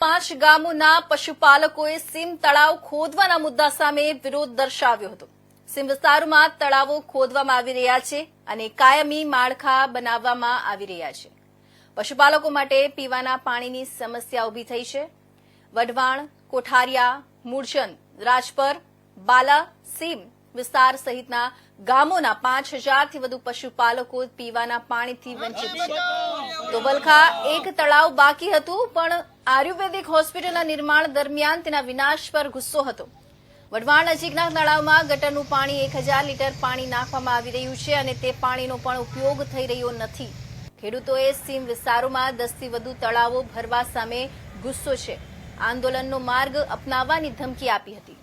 પાંચ ગામોના પશુપાલકોએ સીમ તળાવ ખોદવાના મુદ્દા સામે વિરોધ દર્શાવ્યો હતો. સીમ વિસ્તારોમાં તળાવો ખોદવામાં આવી રહ્યા છે અને કાયમી માળખા બનાવવામાં આવી રહ્યા છે. પશુપાલકો માટે પીવાના પાણીની સમસ્યા ઊભી થઈ છે. વઢવાણ, કોઠારિયા, મૂળચંદ, રાજપર, બાલા, સીમ વિસ્તાર સહિતના ગામોના પાંચ હજારથી વધુ પશુપાલકો પીવાના પાણીથી વંચિત છે. તો વલખા એક તળાવ બાકી હતું, પણ આયુર્વેદિક હોસ્પિટલના નિર્માણ દરમિયાન તેના વિનાશ પર ગુસ્સો હતો. વઢવાણ નજીકના તળાવમાં ગટરનું પાણી એક લીટર પાણી નાખવામાં આવી રહ્યું છે અને તે પાણીનો પણ ઉપયોગ થઈ રહ્યો નથી. ખેડૂતોએ સીમ વિસ્તારોમાં દસથી વધુ તળાવો ભરવા સામે ગુસ્સો છે. આંદોલનનો માર્ગ અપનાવવાની ધમકી આપી હતી.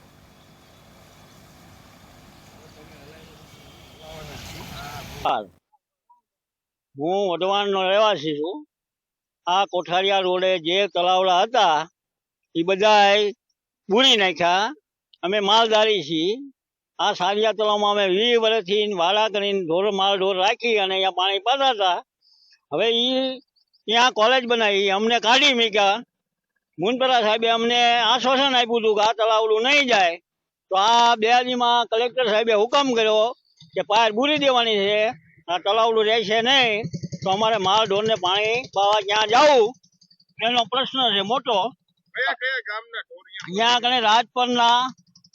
હું વઢવાણનો રહેવાસી છું. આ કોઠારિયા રોડે જે તલાવડા હતા, એ બધાય બુરી નાખ્યા. અમે માલધારી છીએ. આ સારિયા તળાવમાં અમે વીસ વર્ષથી વાડા કરીને ઢોર, માલ ઢોર રાખી અને અહીંયા પાણી પાતા હતા. હવે એ ત્યાં કોલેજ બનાવી. અમને કાઢી મૂક્યા. મુનપરા સાહેબે અમને આશ્વાસન આપ્યું હતું કે આ તલાવડું નહીં જાય. તો આ બે દીમાં કલેક્ટર સાહેબે હુકમ કર્યો કે પાર બુરી દેવાની છે. આ તલાવડું રહેશે નહીં. તો અમારે માલ ઢોરને પાણી પાવા ક્યાં જવું એનો પ્રશ્ન છે મોટો. કયા આગળ રાજપરના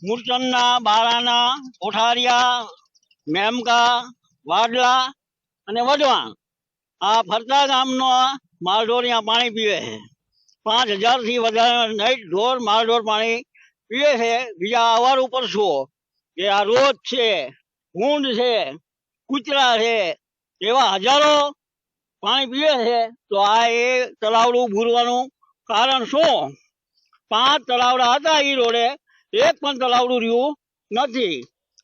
મૂર્ચનના બારાના કોઠારિયા મેમકા વાડલા અને વઢવાણ. આ ફરતા ગામનો માલઢોર અહીંયા પાણી પીવે છે. પાંચ હજારથી વધારે નહીં ઢોર માલઢોર પાણી પીવે છે. બીજા અવાર ઉપર છો કે આ રોજ છે ઊંડ છે કૂતરા છે એવા હજારો પાણી પીવે છે, તો આ એ તળાવડું ભૂરવાનું કારણ શું? પાંચ તલાવડા હતા એ રોડે, એક પણ તલાવડું રહ્યું નથી.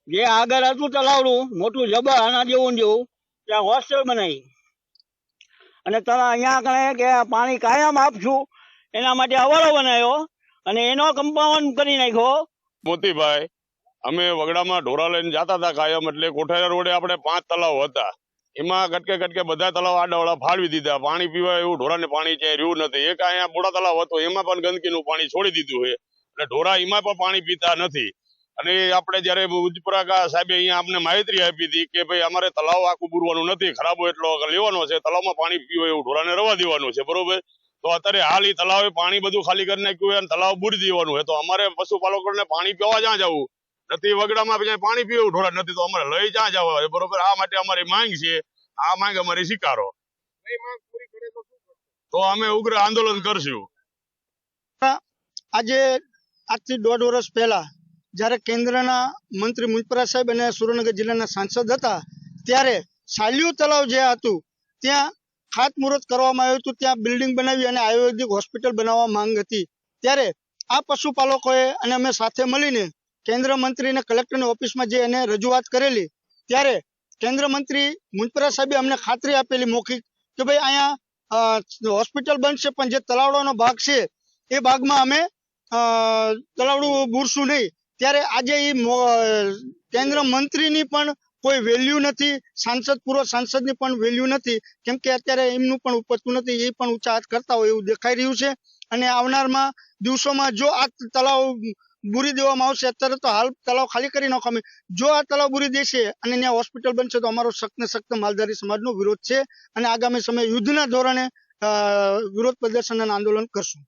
જે આગળ હતું તળાવડું, મોટું જબર આના જેવું જેવું, ત્યાં હોસ્ટેલ બનાવી. અને તળા અહીંયા કહે કે પાણી કાયમ આપશું, એના માટે અવારો બનાવ્યો અને એનો કમ્પાઉન્ડ કરી નાખ્યો. મોતીભાઈ, અમે વગડામાં ઢોરા લઈને જતા હતા કાયમ, એટલે કોઠારા રોડે આપણે પાંચ તલાવ હતા. એમાં કટકે કટકે બધા તળાવ આડાવાળા ફાળવી દીધા. પાણી પીવા એવું ઢોરાને પાણી ક્યાંય રહ્યું નથી. એક અહીંયા બોડા તળાવ હતો, એમાં પણ ગંદકીનું પાણી છોડી દીધું છે. એટલે ઢોરા એમાં પણ પાણી પીતા નથી. અને આપણે જયારે ઉજપુરા સાહેબે અહીંયા અમને માહિતી આપી હતી કે ભાઈ અમારે તલાવ આખું બુરવાનું નથી, ખરાબો એટલો લેવાનો છે, તળાવમાં પાણી પીવું એવું ઢોરાને રવા દેવાનું છે, બરોબર? તો અત્યારે હાલ એ તલાવે પાણી બધું ખાલી કરી નાખ્યું હોય અને તલાવ બુરી દેવાનું છે. તો અમારે પશુપાલકોને પાણી પીવા જ્યાં જવું? નથી વગડામાં પાણી પીવું ઢોળા નથી તો અમારે લઈ જ્યાં જવા બરોબર? આ માટે અમારી માંગ છે આ માંગ અમારી સ્વીકારો. તો અમે ઉગ્ર આંદોલન કરશું. આજે આજથી દોઢ વર્ષ પહેલા જ્યારે કેન્દ્રના મંત્રી મુંજપરા સાહેબ અને સુરેન્દ્રનગર જિલ્લાના સાંસદ હતા ત્યારે સાલ્યુ તલાવ જે હતું ત્યાં ખાતમુહૂર્ત કરવામાં આવ્યું હતું ત્યાં બિલ્ડિંગ બનાવી અને આયુર્વેદિક હોસ્પિટલ બનાવવા માંગ હતી. ત્યારે આ પશુપાલકોએ અને અમે સાથે મળીને કેન્દ્ર મંત્રી અને કલેક્ટરની ઓફિસમાં જે એને રજૂઆત કરેલી, ત્યારે કેન્દ્ર મંત્રી મુનપરા સાહેબે અમને ખાતરી આપેલી મૌખિક કે ભાઈ અહીંયા હોસ્પિટલ બનશે, પણ જે તલાવડાનો ભાગ છે, એ ભાગમાં અમે તલાવડું બુરશું નહીં. ત્યારે આજે એ કેન્દ્ર મંત્રીની પણ કોઈ વેલ્યુ નથી, સાંસદ, પૂર્વ સાંસદની પણ વેલ્યુ નથી, કેમ કે અત્યારે એમનું પણ ઉપજતું નથી, એ પણ ઊંચા હાથ કરતા હોય એવું દેખાઈ રહ્યું છે. અને આવનારમાં દિવસોમાં જો આ તલાવ બુરી દેવામાં આવશે, અત્યારે તો હાલ તળાવ ખાલી કરી નાખવામાં જો આ તળાવ બુરી દેશે અને ત્યાં હોસ્પિટલ બનશે, તો અમારો સખ્ત ને સખ્ત માલધારી સમાજનો વિરોધ છે. અને આગામી સમયે યુદ્ધના ધોરણે વિરોધ પ્રદર્શન અને આંદોલન કરશું.